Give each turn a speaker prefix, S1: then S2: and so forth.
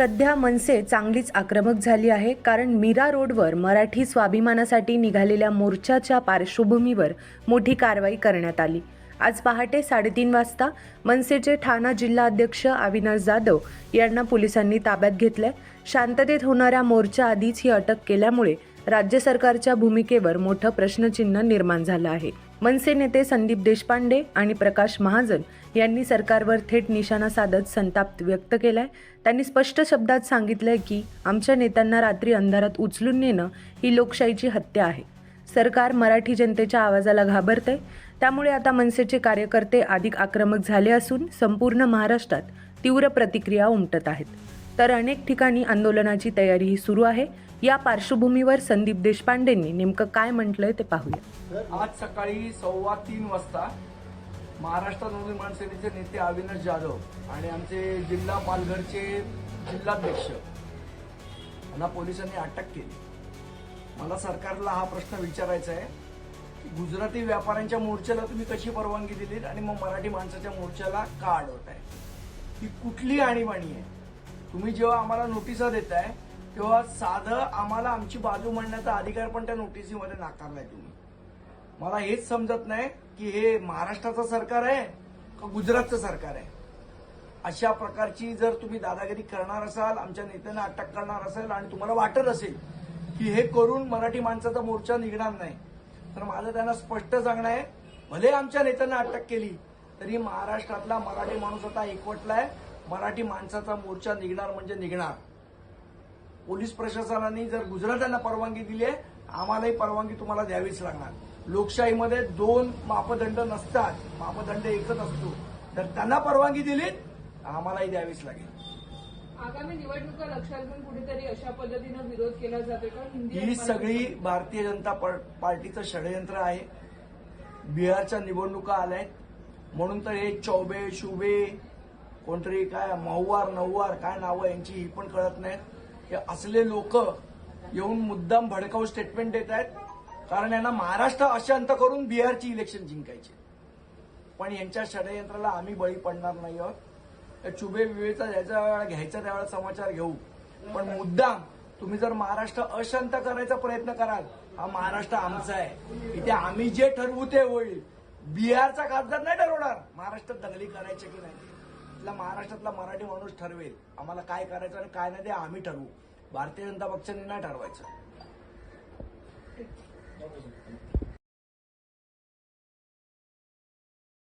S1: सध्या मनसे चांगलीच आक्रमक झाली आहे कारण मीरा रोडवर मराठी स्वाभिमानासाठी निघालेल्या मोर्चाच्या पार्श्वभूमीवर मोठी कारवाई करण्यात आली. आज पहाटे साडेतीन वाजता मनसेचे ठाणा जिल्हा अध्यक्ष अविनाश जाधव यांना पोलिसांनी ताब्यात घेतलंय. शांततेत होणाऱ्या मोर्चा आधीच ही अटक केल्यामुळे राज्य सरकारच्या भूमिकेवर मोठं प्रश्नचिन्ह निर्माण झालं आहे. मनसे नेते संदीप देशपांडे आणि प्रकाश महाजन यांनी सरकारवर थेट निशाणा साधत संताप व्यक्त केलाय. त्यांनी स्पष्ट शब्दात सांगितलंय की आमच्या नेत्यांना रात्री अंधारात उचलून नेणं ही लोकशाहीची हत्या आहे. सरकार मराठी जनतेच्या आवाजाला घाबरते त्यामुळे आता मनसेचे कार्यकर्ते अधिक आक्रमक झाले असून संपूर्ण महाराष्ट्रात तीव्र प्रतिक्रिया उमटत आहेत. तर अनेक ठिकाणी आंदोलनाची तयारीही सुरू आहे. या पार्श्वभूमीवर संदीप देशपांडेंनी नेमकं काय म्हटलंय ते पाहूया.
S2: आज सकाळी सव्वा तीन वाजता महाराष्ट्र नवनिर्माण सेनेचे नेते अविनाश जाधव आणि आमचे जिल्हा पालघरचे जिल्हाध्यक्ष यांना पोलिसांनी अटक केली. मला सरकारला हा प्रश्न विचारायचा आहे की गुजराती व्यापाऱ्यांच्या मोर्चाला तुम्ही कशी परवानगी दिलीत आणि मग मराठी माणसाच्या मोर्चाला का अडवताय? ही कुठली आणीबाणी आहे? तुम्ही जेव्हा आम्हाला नोटिसा देताय तेव्हा साधं आम्हाला आमची बाजू म्हणण्याचा अधिकार पण त्या नोटिसीमध्ये नाकारलाय तुम्ही. मला हेच समजत नाही की हे महाराष्ट्राचं सरकार आहे का गुजरातचं सरकार आहे? अशा प्रकारची जर तुम्ही दादागिरी करणार असाल आमच्या नेत्यांना अटक करणार असेल आणि तुम्हाला वाटत असेल की हे करून मराठी माणसाचा मोर्चा निघणार नाही तर माझं त्यांना स्पष्ट सांगणं आहे भले आमच्या नेत्यांना अटक केली तरी महाराष्ट्रातला मराठी माणूस आता एकवटलाय मराठी माणसाचा मोर्चा निघणार म्हणजे निघणार. पोलीस प्रशासनाने जर गुजरात्यांना परवानगी दिली आहे आम्हालाही परवानगी तुम्हाला द्यावीच लागणार. लोकशाहीमध्ये दोन मापदंड नसतात. मापदंड एकच असतो. तर त्यांना परवानगी दिलीत आम्हालाही द्यावीच लागेल.
S3: आगामी निवडणुका लक्षात घेऊन कुठेतरी अशा पद्धतीनं विरोध केला जातोय का?
S2: ही सगळी भारतीय जनता पार- पार्टीचं षडयंत्र आहे. बिहारच्या निवडणुका आल्यात. म्हणून तर हे चौबे शुबे कोणतरी काय महुवार नऊवार काय नावं यांची ही पण कळत नाहीत. हे असले लोक येऊन मुद्दाम भडकाऊ स्टेटमेंट देत आहेत. कारण यांना महाराष्ट्र अशांत करून बिहारची इलेक्शन जिंकायची. पण यांच्या षडयंत्राला आम्ही बळी पडणार नाही आहोत. त्या चुबे विवेचा ज्याच्या वेळा घ्यायचा त्यावेळेला समाचार घेऊ. पण मुद्दाम तुम्ही जर महाराष्ट्र अशांत करायचा प्रयत्न कराल हा महाराष्ट्र आमचा आहे. इथे आम्ही जे ठरवू ते होईल. बिहारचा खासदार नाही ठरवणार. महाराष्ट्रात दंगली करायची की नाही? इथला महाराष्ट्रातला मराठी माणूस ठरवेल. आम्हाला काय करायचं आणि काय नाही ते आम्ही ठरवू. भारतीय जनता पक्षाने नाही ठरवायचं.